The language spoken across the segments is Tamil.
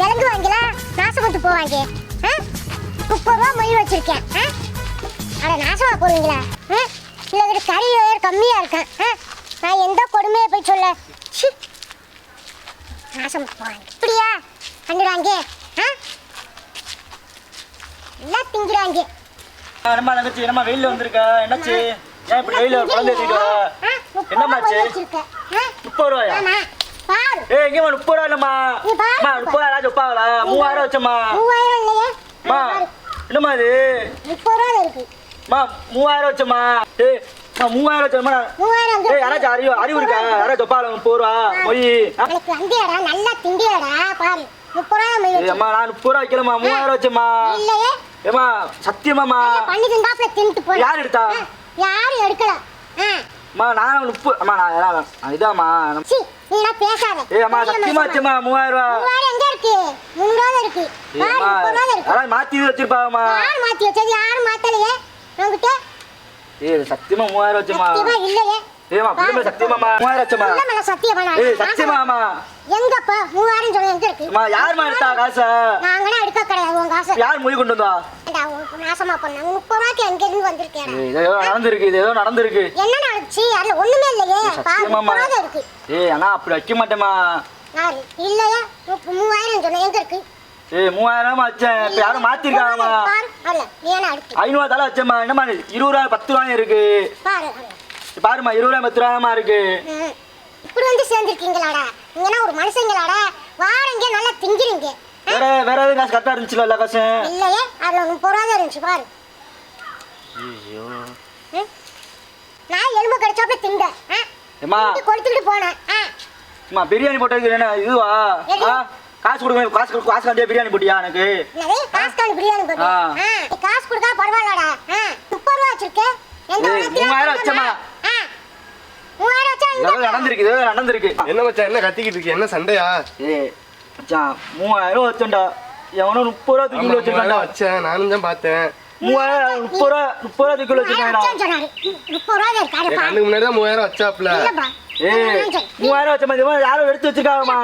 விலங்கு வாங்கலாம் நாசப்பட்டு போவாங்க. ஆ? முப்பது ரூபா மொய் வச்சிருக்கேன்? அட நாசமா போவீங்களா? ஆ? இல்லை இது கறி வேறு கம்மியாக இருக்கேன்? நான் எந்த கொடுமையை போய் சொல்ல? நாசம் போவாங்க. இப்படியா? கண்டுறாங்க ஆ? எல்லாம் திங்கிறாங்க என்னம்மா தங்கச்சி என்னம்மா வெயில்ல வந்திருக்க? என்னாச்சு? ஏன் இப்படி வெயில்ல குழந்தை. ஆ? முப்பது ரூபாயா? ஏய் எங்கேம்மா முப்பது ரூபா இல்லம்மா நீ பாரு. அம்மா முப்பது ரூபா ஒப்பாவலா மூவாயிரம் வச்சம்மா. மூவாயிரம் இல்லையே? அம்மா பாரு. என்னம்மா இது? முப்பது ரூபா இருக்கு. அம்மா மூவாயிரம் வச்சம்மா. அம்மா, மூவாயிரம் வச்சம்மா. மூவாயிரம் யாராச்சும் அறிவு அறிவு இருக்கா? யாராச்சும் ஒப்பாவல முப்பது ரூபா மொய்? எனக்கு வந்தியாடா நல்லா திண்டியாடா பாரு. முப்பது ரூபா மொய் ஏய் வச்சு அம்மா நான் முப்பது ரூபா வைக்கலம்மா. மூவாயிரம் வச்சம்மா. இல்லையே? சத்தியமாம்மா. நல்லா பண்ணி யார் எடுத்தா? யாரும் எடுக்கல. ஆ. அம்மா நான் முப்பது அம்மா நான் எல்லாம் இதாம்மா. பேசாத. அம்மா பெரிய சத்தியமா மூவாயிரம் ரூபா? மூவாயிரம் எங்க இருக்கு? முன்னூறு இருக்கு. ஏய் பாரு அம்மா முப்பது ரூபா இருக்கு. யாராவது மாத்தி வச்சிருப்பாங்கம்மா. யார் மாத்தி வச்சது? யாரும் மாத்தலையே? உங்ககிட்ட ஏய் சத்தியமா மூவாயிரம் வச்சம்மா சத்தியமா இல்லையே. ஏமா பிள்ளை சத்தியமாம்மா. மூவாயிரம் வச்சம்மா இல்ல மேல சத்தியமா நான் ஏய் சத்தியமாம்மா. எங்கப்பா? மூவாயிரம் சொல்ல எங்க இருக்கு? அம்மா யாரும்மா எடுத்தா காசை? நாங்களே காசு யார் மொழி கொண்டு வந்தா? நாசமா முப்பது ரூபாய்க்கு எங்க இருந்து வந்திருக்கேன் ஏய், இது ஏதோ நடந்திருக்கு இது ஏதோ நடந்திருக்கு. என்ன நடந்துச்சு? அதுல ஒண்ணுமே இல்லையே. முப்பது இருக்கு. ஏய் அண்ணா அப்படி வைக்க மாட்டேம்மா. நான் இல்லையா. முப்ப- மூவாயிரம் சொன்ன எங்க இருக்கு? ஏய் மூவாயிரம் வச்சேன். இப்ப யாரும் மாத்திருக்காங்கம்மா ஐநூறுவா தலை வச்சேம்மா. என்னம்மா? இருபது ரூபா பத்து ரூபாயும் இருக்கு. பாரு அல்ல. பாரும்மா இருபது ரூபாய் பத்து ரூபாயமா இருக்கு. இப்படி வந்து சேர்ந்துருக்கீங்களாடா? நீங்கன்னா ஒரு மனுஷங்களாடா? வாரீங்க நல்லா திங்கிறீங்க? வேற வேற எதுவும் காசு கரெக்டா இருந்துச்சுல எல்லா காசும்? இல்லையே அதுல முப்பது ரூபா தான் இருந்துச்சு பாரு. ஐயோ? நான் எலும்பு கடிச்சாப்புல திண்டேன். திண்டு கொடுத்துட்டு போனேன். அம்மா பிரியாணி போட்டதுக்கு என்ன? இதுவா? எது? ஆ? காசு கொடுக்க காசு கொடு- காசு கண்டியா பிரியாணி போட்டியா எனக்கு? காசு காணி பிரியாணி போட்டு ஆ. ஆ, நீ காசு கொடுத்தா பரவாயில்லடா. முப்பது ரூபா வச்சிருக்க. மூவாயிரம் கொடுக்கணுமா? வச்சேம்மா. ஆ, மூவாயிரம் வச்சா இங்க ஏதோ நடந்திருக்கு நடந்திருக்கு. என்ன மச்சான் என்ன கத்திக்கிட்டு இருக்கு என்ன சண்டையா? மச்சான் மூவாயிரம் வச்சோண்டா எவனோ முப்பது ரூபா தூக்கி வச்சேன். நானும் தான் பார்த்தேன். மூவாயிரம் முப்பது ரூபா முப்பது ரூபா தூக்கி பாரு. கண்ணுக்கு முன்னாடி தான் மூவாயிரம் வச்சாப்ல. ஏய் மூவாயிரம் வச்ச மாதிரி யாரும் எடுத்து வச்சிருக்காங்கம்மா.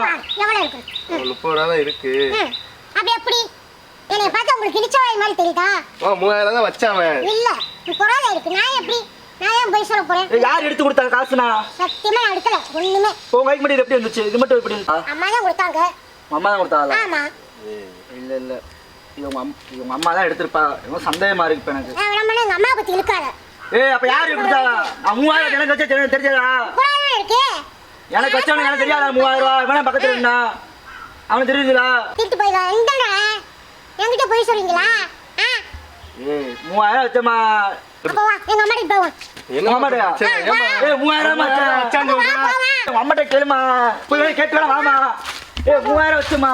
முப்பது ரூபா தான் இருக்கு. ம். அப்ப எப்படி? என்னைய பார்த்தா உங்களுக்கு இழிச்சவாய் மாதிரி தெரியுதா? ஆ மூவாயிரம் தான் இல்ல முப்பது ரூபா தான் இருக்கு. நான் எப்படி? நான் ஏன் போய் சொல்ல போறேன்? ஏய், யார் எடுத்து கொடுத்தாங்க காசுனா? சத்தியமா எடுக்கல ஒண்ணுமே. உங்க கைக்கு மட்டும் இது எப்படி இருந்துச்சு? இது மட்டும் எப்படி அம்மா தான் கொடுத்தாங்க. அம்மா தான் கொடுத்தாங்களா ஆமா இல்ல இல்ல. இது உங்க அம்- இது உங்க அம்மா தான் எடுத்திருப்பா. ரொம்ப சந்தேகமா இருக்கு இப்ப எனக்கு. நான் எங்க அம்மா பத்தி ஏய் அப்ப யாரு கொடுத்தா நான் மூவாயிரம் எனக்கு வச்சா எனக்கு தெரிஞ்சதா? தான் இருக்கு. எனக்கு வச்சவனுக்கு எனக்கு தெரியாதா மூவாயிரம் ரூபா இவனா பக்கத்துல இருந்தா? அவனுக்கு தெரியுதுலா திட்டு போய் எங்கடா? என்கிட்ட போய் சொல்றீங்களா? ஏய் மூவாயிரம் வச்சம்மா. அப்ப வா எங்க அம்மா கிட்ட போவோம். ஆமாடா. மச்சான், ஏம்மா? ஏய் மூவாயிரம் மூவாயிரம் அம்மாட்ட கேளுமா. போய் கேட்டு வேணா வாமா ஏய் மூவாயிரம் வச்சுமா